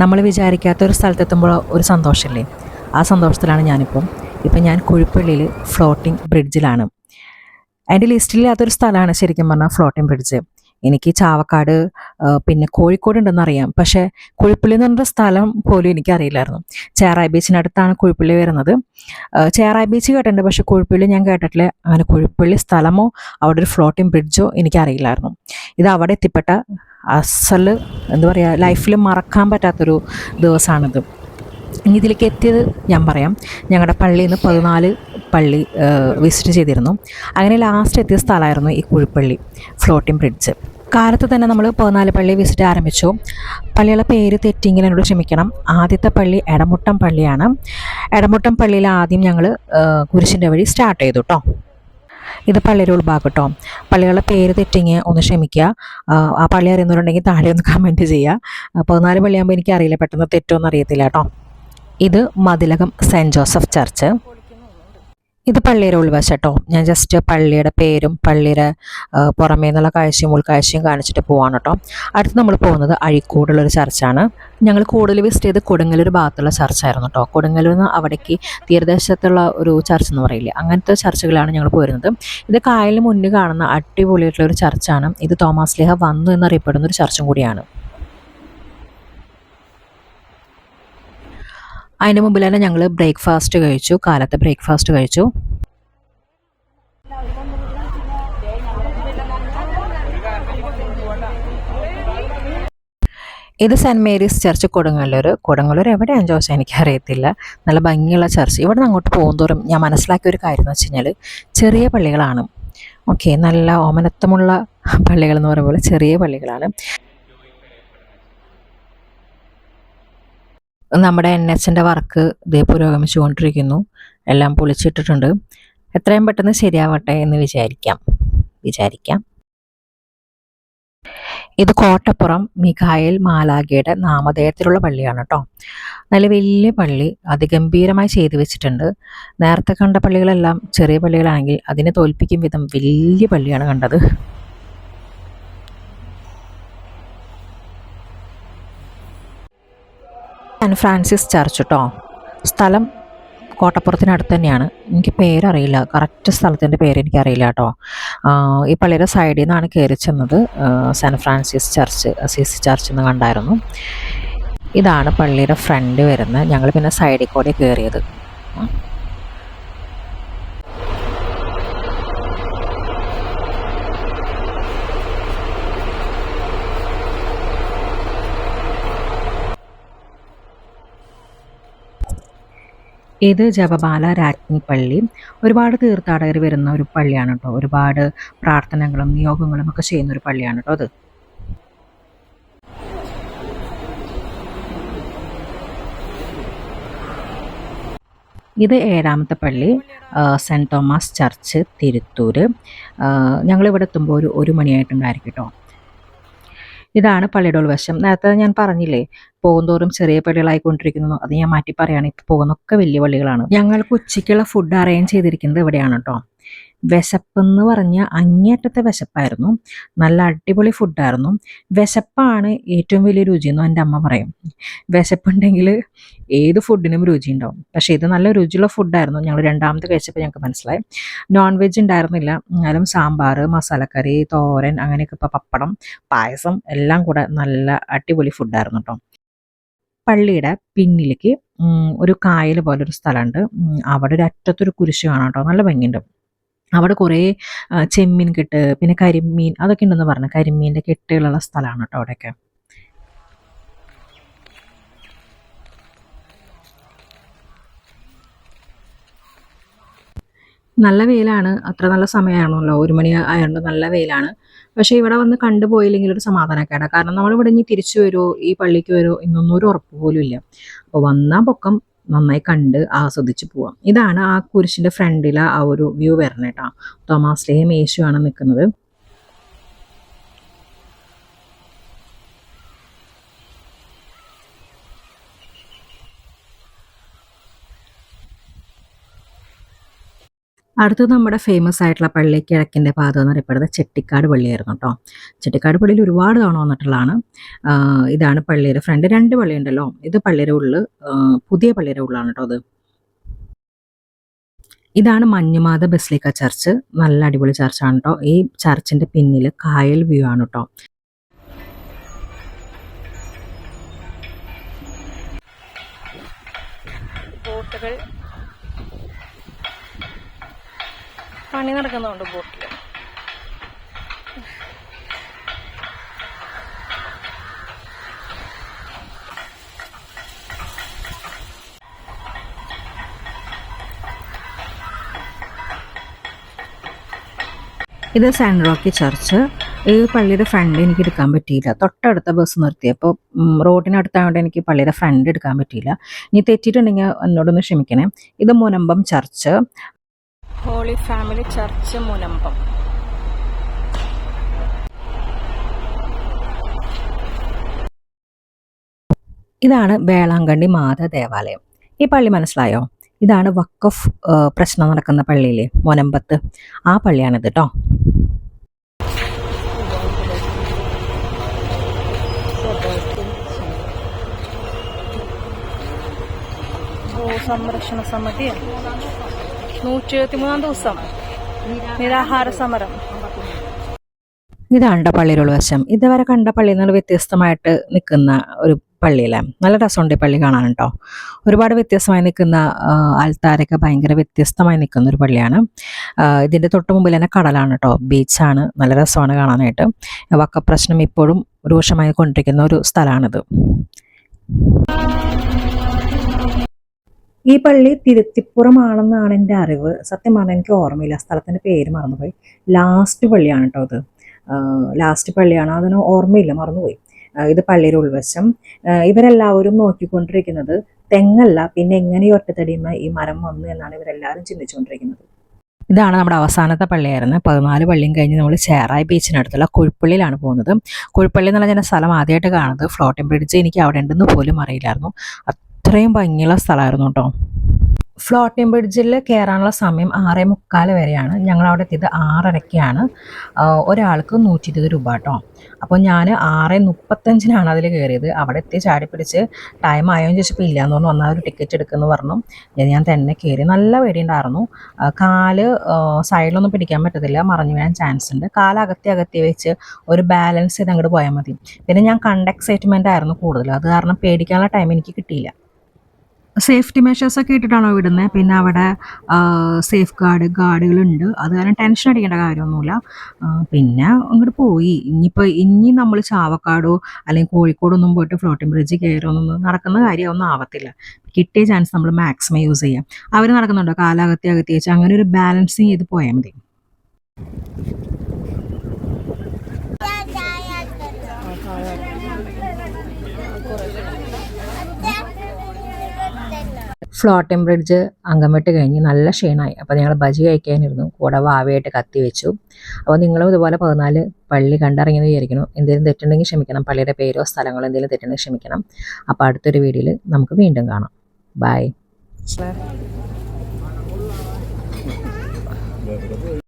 നമ്മൾ വിചാരിക്കാത്ത ഒരു സ്ഥലത്തെത്തുമ്പോൾ ഒരു സന്തോഷമില്ലേ? ആ സന്തോഷത്തിലാണ് ഞാനിപ്പം ഇപ്പം ഞാൻ കുഴിപ്പള്ളിയിൽ ഫ്ലോട്ടിംഗ് ബ്രിഡ്ജിലാണ്. അതിന്റെ ലിസ്റ്റിലില്ലാത്തൊരു സ്ഥലമാണ് ശരിക്കും പറഞ്ഞാൽ ഫ്ലോട്ടിംഗ് ബ്രിഡ്ജ്. എനിക്ക് ചാവക്കാട് പിന്നെ കോഴിക്കോട് ഉണ്ടെന്ന് അറിയാം. പക്ഷേ കുഴിപ്പള്ളി എന്ന് പറഞ്ഞ സ്ഥലം പോലും എനിക്കറിയില്ലായിരുന്നു ചേറായി ബീച്ചിനടുത്താണ് കുഴിപ്പള്ളി വരുന്നത്. ചേറായ ബീച്ച് കേട്ടിട്ടുണ്ട്. പക്ഷേ കുഴിപ്പള്ളി ഞാൻ കേട്ടിട്ടില്ല. അങ്ങനെ കുഴിപ്പള്ളി സ്ഥലമോ അവിടെ ഒരു ഫ്ലോട്ടിംഗ് ബ്രിഡ്ജോ എനിക്കറിയില്ലായിരുന്നു. ഇത് അവിടെ എത്തിപ്പെട്ട അസൽ എന്താ പറയുക ലൈഫിൽ മറക്കാൻ പറ്റാത്തൊരു ദിവസമാണിത്. ഇനി ഇതിലേക്ക് എത്തിയത് ഞാൻ പറയാം. ഞങ്ങളുടെ പള്ളിയിൽ നിന്ന് പതിനാല് പള്ളി വിസിറ്റ് ചെയ്തിരുന്നു. അങ്ങനെ ലാസ്റ്റ് എത്തിയ സ്ഥലമായിരുന്നു ഈ കുഴിപ്പള്ളി ഫ്ലോട്ടിംഗ് ബ്രിഡ്ജ് കാലത്ത് തന്നെ നമ്മൾ പതിനാല് പള്ളി വിസിറ്റ് ആരംഭിച്ചു. പള്ളിയുടെ പേര് തെറ്റിങ്ങിൽ എന്നോട് ക്ഷമിക്കണം. ആദ്യത്തെ പള്ളി എടമുട്ടം പള്ളിയാണ്. എടമുട്ടം പള്ളിയിൽ ആദ്യം ഞങ്ങൾ കുരിശിന്റെ വഴി സ്റ്റാർട്ട് ചെയ്തു കേട്ടോ ഇത് പള്ളിയുടെ ഉൾഭാഗം കേട്ടോ പള്ളികളുടെ പേര് തെറ്റിങ്ങി ഒന്ന് ക്ഷമിക്കുക ആ, പള്ളി അറിയുന്നവരുണ്ടെങ്കിൽ താഴെ ഒന്ന് കമന്റ് ചെയ്യുക പതിനാല് പള്ളിയാകുമ്പോൾ എനിക്കറിയില്ല പെട്ടെന്ന് തെറ്റോന്ന് അറിയത്തില്ല കേട്ടോ. ഇത് മതിലകം സെന്റ് ജോസഫ് ചർച്ച്. ഇത് പള്ളിയുടെ ഉൾവശം കേട്ടോ ഞാൻ ജസ്റ്റ് പള്ളിയുടെ പേരും പള്ളിയുടെ പുറമേ നിന്നുള്ള കാഴ്ചയും ഉൾക്കാഴ്ചയും കാണിച്ചിട്ട് പോവാണ് കേട്ടോ അടുത്ത് നമ്മൾ പോകുന്നത് അഴിക്കോടുള്ളൊരു ചർച്ചാണ്. ഞങ്ങൾ കൂടുതൽ വിസിറ്റ് ചെയ്ത് കൊടുങ്ങല്ലൂർ ഭാഗത്തുള്ള ചർച്ചായിരുന്നു കേട്ടോ കൊടുങ്ങല്ലൂർ നിന്ന് അവിടേക്ക് തീരദേശത്തുള്ള ഒരു ചർച്ച എന്ന് പറയില്ലേ അങ്ങനത്തെ ചർച്ചകളാണ് ഞങ്ങൾ പോയിരുന്നത്. ഇത് കായലിന് മുന്നിൽ കാണുന്ന അടിപൊളിയായിട്ടുള്ള ഒരു ചർച്ചാണ്. ഇത് തോമസ് ലേഹ വന്നു എന്നറിയപ്പെടുന്ന ഒരു ചർച്ചും കൂടിയാണ്. അതിന്റെ മുമ്പിൽ തന്നെ ഞങ്ങൾ ബ്രേക്ക്ഫാസ്റ്റ് കഴിച്ചു കാലത്തെ ബ്രേക്ക്ഫാസ്റ്റ് കഴിച്ചു. ഇത് saint Mary's church Kodungallur Kodungallur എവിടെയാണെന്ന് ചോദിച്ചാൽ എനിക്കറിയത്തില്ല. നല്ല ഭംഗിയുള്ള ചർച്ച്. ഇവിടെ നിന്ന് അങ്ങോട്ട് പോകുന്തോറും ഞാൻ മനസ്സിലാക്കിയ ഒരു കാര്യം എന്ന് വെച്ച് കഴിഞ്ഞാൽ ചെറിയ പള്ളികളാണ്. ഓക്കെ നല്ല ഓമനത്വമുള്ള പള്ളികൾ എന്ന് പറയുമ്പോൾ ചെറിയ പള്ളികളാണ്. നമ്മുടെ എൻ എച്ചിന്റെ വർക്ക് ഇതേ പുരോഗമിച്ചുകൊണ്ടിരിക്കുന്നു. എല്ലാം പൊളിച്ചിട്ടിട്ടുണ്ട്. എത്രയും പെട്ടെന്ന് ശരിയാവട്ടെ എന്ന് വിചാരിക്കാം. വിചാരിക്കാം. ഇത് കോട്ടപ്പുറം മിഖായൽ മാലാഖയുടെ നാമധേയത്തിലുള്ള പള്ളിയാണ് കേട്ടോ നല്ല വലിയ പള്ളി അതിഗംഭീരമായി ചെയ്തു വെച്ചിട്ടുണ്ട്. നേരത്തെ കണ്ട പള്ളികളെല്ലാം ചെറിയ പള്ളികളാണെങ്കിൽ അതിനെ തോൽപ്പിക്കും വിധം വലിയ പള്ളിയാണ് കണ്ടത്. സാൻ ഫ്രാൻസിസ് ചർച്ച് കേട്ടോ സ്ഥലം കോട്ടപ്പുറത്തിനടുത്ത് തന്നെയാണ്. എനിക്ക് പേരറിയില്ല. കറക്റ്റ് സ്ഥലത്തിന്റെ പേര് എനിക്കറിയില്ല കേട്ടോ ഈ പള്ളിയുടെ സൈഡിൽ നിന്നാണ് കയറി ചെന്നത്. San Francis church Assisi church എന്ന് കണ്ടായിരുന്നു. ഇതാണ് പള്ളിയുടെ ഫ്രണ്ട് വരുന്നത്. ഞങ്ങൾ പിന്നെ സൈഡിൽ കൂടെ കയറിയത് ഇത് ജപമാല രാജ്ഞി പള്ളി ഒരുപാട് തീർത്ഥാടകർ വരുന്ന ഒരു പള്ളിയാണ് കേട്ടോ. ഒരുപാട് പ്രാർത്ഥനകളും നിയോഗങ്ങളും ഒക്കെ ചെയ്യുന്ന ഒരു പള്ളിയാണ് കേട്ടോ അത്. ഇത് ഏഴാമത്തെ പള്ളി സെന്റ് തോമസ് ചർച്ച് തിരുത്തൂർ ഞങ്ങളിവിടെ എത്തുമ്പോൾ ഒരു ഒരു മണിയായിട്ടുണ്ടായിരിക്കും കേട്ടോ. ഇതാണ് പള്ളിയുടെ ഉൾവശം. നേരത്തെ ഞാൻ പറഞ്ഞില്ലേ പോകുന്തോറും ചെറിയ പള്ളികളായിക്കൊണ്ടിരിക്കുന്നു. അത് ഞാൻ മാറ്റി പറയുകയാണ് ഇപ്പോൾ പോകുന്നൊക്കെ വലിയ പള്ളികളാണ്. ഞങ്ങൾക്ക് ഉച്ചയ്ക്കുള്ള ഫുഡ് അറേഞ്ച് ചെയ്തിരിക്കുന്നത് ഇവിടെയാണ് കേട്ടോ വിശപ്പെന്ന് പറഞ്ഞ അങ്ങേയറ്റത്തെ വിശപ്പായിരുന്നു. നല്ല അടിപൊളി ഫുഡായിരുന്നു വിശപ്പാണ് ഏറ്റവും വലിയ രുചിയെന്നും എന്റെ അമ്മ പറയും. വിശപ്പുണ്ടെങ്കിൽ ഏത് ഫുഡിനും രുചി ഉണ്ടാവും. പക്ഷേ ഇത് നല്ല രുചിയുള്ള ഫുഡായിരുന്നു ഞങ്ങൾ രണ്ടാമത് കഴിച്ചപ്പോൾ ഞങ്ങൾക്ക് മനസ്സിലായി. നോൺ വെജ് ഉണ്ടായിരുന്നില്ല. എന്നാലും സാമ്പാർ മസാലക്കറി തോരൻ അങ്ങനെയൊക്കെ ഇപ്പോൾ പപ്പടം പായസം എല്ലാം കൂടെ നല്ല അടിപൊളി ഫുഡായിരുന്നു കേട്ടോ പള്ളിയുടെ പിന്നിലേക്ക് ഒരു കായൽ പോലെ ഒരു സ്ഥലമുണ്ട് അവിടെ ഒരു അറ്റത്തൊരു കുരിശ് കാണാം കേട്ടോ നല്ല ഭംഗിയുണ്ട്. അവിടെ കുറേ ചെമ്മീൻ കെട്ട് പിന്നെ കരിമീൻ അതൊക്കെ ഉണ്ടെന്ന് പറഞ്ഞു. കരിമീന്റെ കെട്ടുകളുള്ള സ്ഥലമാണ് കേട്ടോ അവിടെയൊക്കെ. നല്ല വെയിലാണ്. അത്ര നല്ല സമയമാണല്ലോ. ഒരു മണി ആയതുകൊണ്ട് നല്ല വെയിലാണ്. പക്ഷേ ഇവിടെ വന്ന് കണ്ടുപോയില്ലെങ്കിൽ ഒരു സമാധാനക്കേടാണ് കാരണം നമ്മൾ ഇവിടെ ഇനി തിരിച്ചു വരുമോ ഈ പള്ളിക്ക് വരുമോ എന്നൊന്നും ഒരു ഉറപ്പ് പോലും ഇല്ല. അപ്പോൾ വന്നാൽ പൊക്കം നന്നായി കണ്ട് ആസ്വദിച്ച് പോവാം. ഇതാണ് ആ കുരിശിന്റെ ഫ്രണ്ടിലെ ആ ഒരു വ്യൂ വരണേട്ടാ തോമാസ്ലേയും തോമാസ് ലേയും യേശുവാണ് നിൽക്കുന്നത്. അടുത്തത് നമ്മുടെ ഫേമസ് ആയിട്ടുള്ള പള്ളി കിഴക്കിന്റെ പാതം എന്ന് പറയപ്പെടുന്നത് ചെട്ടിക്കാട് പള്ളിയായിരുന്നു കേട്ടോ. ചെട്ടിക്കാട് പള്ളിയിൽ ഒരുപാട് തവണ വന്നിട്ടുള്ളതാണ്. ഇതാണ് പള്ളിയുടെ ഫ്രണ്ട് രണ്ട് പള്ളിയുണ്ടല്ലോ. ഇത് പള്ളിയുടെ ഉള്ളിൽ പുതിയ പള്ളിയുടെ ഉള്ളാണ് കേട്ടോ അത്. ഇതാണ് മഞ്ഞുമാത ബസ്ലിക്ക ചർച്ച്. നല്ല അടിപൊളി ചർച്ചാണ് കേട്ടോ. ഈ ചർച്ചിന്റെ പിന്നിൽ കായൽ വ്യൂ ആണ് കേട്ടോ. ബോട്ടുകൾ പണി നടക്കുന്നുണ്ട് ബോട്ടിൽ ഇത് സാൻഡ് റോക്കി ചർച്ച് ഈ പള്ളിയുടെ ഫ്രണ്ട് എനിക്ക് എടുക്കാൻ പറ്റിയില്ല. തൊട്ടടുത്ത ബസ് നിർത്തിയപ്പോൾ റോഡിനടുത്തായതുകൊണ്ട് എനിക്ക് പള്ളിയുടെ ഫ്രണ്ട് എടുക്കാൻ പറ്റിയില്ല. ഇനി തെറ്റിയിട്ടുണ്ടെങ്കിൽ എന്നോടൊന്ന് ക്ഷമിക്കണേ. ഇത് Munambam church holy family church Munambam. ഇതാണ് വേളാങ്കണ്ണി മാത ദേവാലയം. ഈ പള്ളി മനസ്സിലായോ? ഇതാണ് വക്കഫ് പ്രശ്നം നടക്കുന്ന പള്ളിയിലെ മുനമ്പത്ത്. ആ പള്ളിയാണിത് കേട്ടോ സംരക്ഷണ സമിതി. നൂറ്റി എഴുപത്തിമൂന്നാം ദിവസം. നിരാഹാര സമരം ഇതാണ് പള്ളിയിലുള്ള വശം ഇതുവരെ കണ്ട പള്ളിയിൽ നിന്ന് വ്യത്യസ്തമായിട്ട് നിൽക്കുന്ന ഒരു പള്ളിയിലെ നല്ല രസമുണ്ട് പള്ളി കാണാൻ കേട്ടോ. ഒരുപാട് വ്യത്യസ്തമായി നിൽക്കുന്ന ആൾത്താരൊക്കെ ഭയങ്കര വ്യത്യസ്തമായി നിൽക്കുന്ന ഒരു പള്ളിയാണ്. ഇതിന്റെ തൊട്ട് മുമ്പിൽ തന്നെ കടലാണ് കേട്ടോ. ബീച്ചാണ് നല്ല രസമാണ് കാണാനായിട്ട്. വക്കപ്രശ്നം ഇപ്പോഴും രൂക്ഷമായി കൊണ്ടിരിക്കുന്ന ഒരു സ്ഥലമാണിത്. ഈ പള്ളി തിരുത്തിപ്പുറമാണെന്നാണ് എന്റെ അറിവ്. സത്യം പറഞ്ഞാൽ എനിക്ക് ഓർമ്മയില്ല. സ്ഥലത്തിന്റെ പേര് മറന്നുപോയി. ലാസ്റ്റ് പള്ളിയാണ് കേട്ടോ അത് ലാസ്റ്റ് പള്ളിയാണ്. അതിന് ഓർമ്മയില്ല മറന്നുപോയി. ഇത് പള്ളിയുടെ ഉൾവശം. ഇവരെല്ലാവരും നോക്കിക്കൊണ്ടിരിക്കുന്നത് തെങ്ങല്ല പിന്നെ എങ്ങനെ ഈ ഒറ്റത്തടിയുന്ന ഈ മരം വന്നു എന്നാണ് ഇവരെല്ലാവരും ചിന്തിച്ചുകൊണ്ടിരിക്കുന്നത്. ഇതാണ് നമ്മുടെ അവസാനത്തെ പള്ളിയായിരുന്നു. പതിനാല് പള്ളിയും കഴിഞ്ഞ് നമ്മൾ ചേറായി ബീച്ചിനടുത്തുള്ള കുഴിപ്പള്ളിയിലാണ് പോകുന്നത്. കുഴിപ്പള്ളി എന്നുള്ള ഞാൻ സ്ഥലം ആദ്യമായിട്ട് കാണുന്നത്. ഫ്ലോട്ടിംഗ് ബ്രിഡ്ജ് എനിക്ക് അവിടെ ഉണ്ടെന്ന് പോലും അറിയില്ലായിരുന്നു. അത്രയും ഭംഗിയുള്ള സ്ഥലമായിരുന്നു കേട്ടോ ഫ്ലോട്ടിംഗ് ബ്രിഡ്ജിൽ കയറാനുള്ള സമയം ആറേ മുക്കാൽ വരെയാണ്. ഞങ്ങൾ അവിടെ എത്തിയത് ആറരയ്ക്കാണ്. ഒരാൾക്ക് നൂറ്റി ഇരുപത് രൂപ കേട്ടോ അപ്പോൾ ഞാൻ ആറ് മുപ്പത്തഞ്ചിനാണ് അതിൽ കയറിയത്. അവിടെ എത്തി ചാടി പിടിച്ച് ടൈം ആയോ എന്ന് ചോദിച്ചപ്പോൾ ഇല്ല എന്ന് പറഞ്ഞു. വന്നാൽ ഒരു ടിക്കറ്റ് എടുക്കുമെന്ന് പറഞ്ഞു. ഞാൻ- തന്നെ കയറി. നല്ല പേടിയുണ്ടായിരുന്നു. ആഹ് കാൽ സൈഡിലൊന്നും പിടിക്കാൻ പറ്റത്തില്ല. മറിഞ്ഞു വീഴാൻ ചാൻസ് ഉണ്ട്. കാൽ അകത്തി അകത്തി വെച്ച് ഒരു ബാലൻസ് ചെയ്ത് അങ്ങോട്ട് പോയാൽ മതി. പിന്നെ ഞാൻ കണ്ട എക്സൈറ്റ്മെന്റ് ആയിരുന്നു കൂടുതൽ അത് കാരണം പേടിക്കാനുള്ള ടൈം എനിക്ക് കിട്ടിയില്ല. സേഫ്റ്റി മെഷേഴ്സ് ഒക്കെ ഇട്ടിട്ടാണോ വിടുന്നത് പിന്നെ അവിടെ സേഫ് ഗാർഡ് ഗാർഡുകളുണ്ട് അത് കാരണം ടെൻഷൻ അടിക്കേണ്ട കാര്യമൊന്നുമില്ല. പിന്നെ അങ്ങോട്ട് പോയി. ഇനിയിപ്പോൾ ഇനി നമ്മൾ ചാവക്കാടോ അല്ലെങ്കിൽ കോഴിക്കോടൊന്നും പോയിട്ട് ഫ്ലോട്ടിംഗ് ബ്രിഡ്ജ് കയറുമെന്നൊന്നും നടക്കുന്ന കാര്യമൊന്നും ആവത്തില്ല. കിട്ടിയ ചാൻസ് നമ്മൾ മാക്സിമം യൂസ് ചെയ്യാം. അവർ നടക്കുന്നുണ്ടോ? കാലാകത്തി അകത്തി വെച്ച് അങ്ങനെ ഒരു ബാലൻസിങ് ചെയ്ത് പോയാൽ മതി. ഫ്ലോട്ടിംഗ് ബ്രിഡ്ജ് അംഗം വിട്ട് കഴിഞ്ഞ് നല്ല ക്ഷീണമായി. അപ്പോൾ ഞങ്ങൾ ബജി കഴിക്കാനിരുന്നു. കൂടെ വാവയായിട്ട് കത്തി വെച്ചു. അപ്പോൾ നിങ്ങളും ഇതുപോലെ പതിനാല് പള്ളി കണ്ടിറങ്ങിയെന്ന് വിചാരിക്കുന്നു. എന്തെങ്കിലും തെറ്റുണ്ടെങ്കിൽ ക്ഷമിക്കണം. പള്ളിയുടെ പേരോ സ്ഥലങ്ങളോ എന്തെങ്കിലും തെറ്റുണ്ടെങ്കിൽ ക്ഷമിക്കണം. അപ്പോൾ അടുത്തൊരു വീഡിയോയിൽ നമുക്ക് വീണ്ടും കാണാം. ബൈ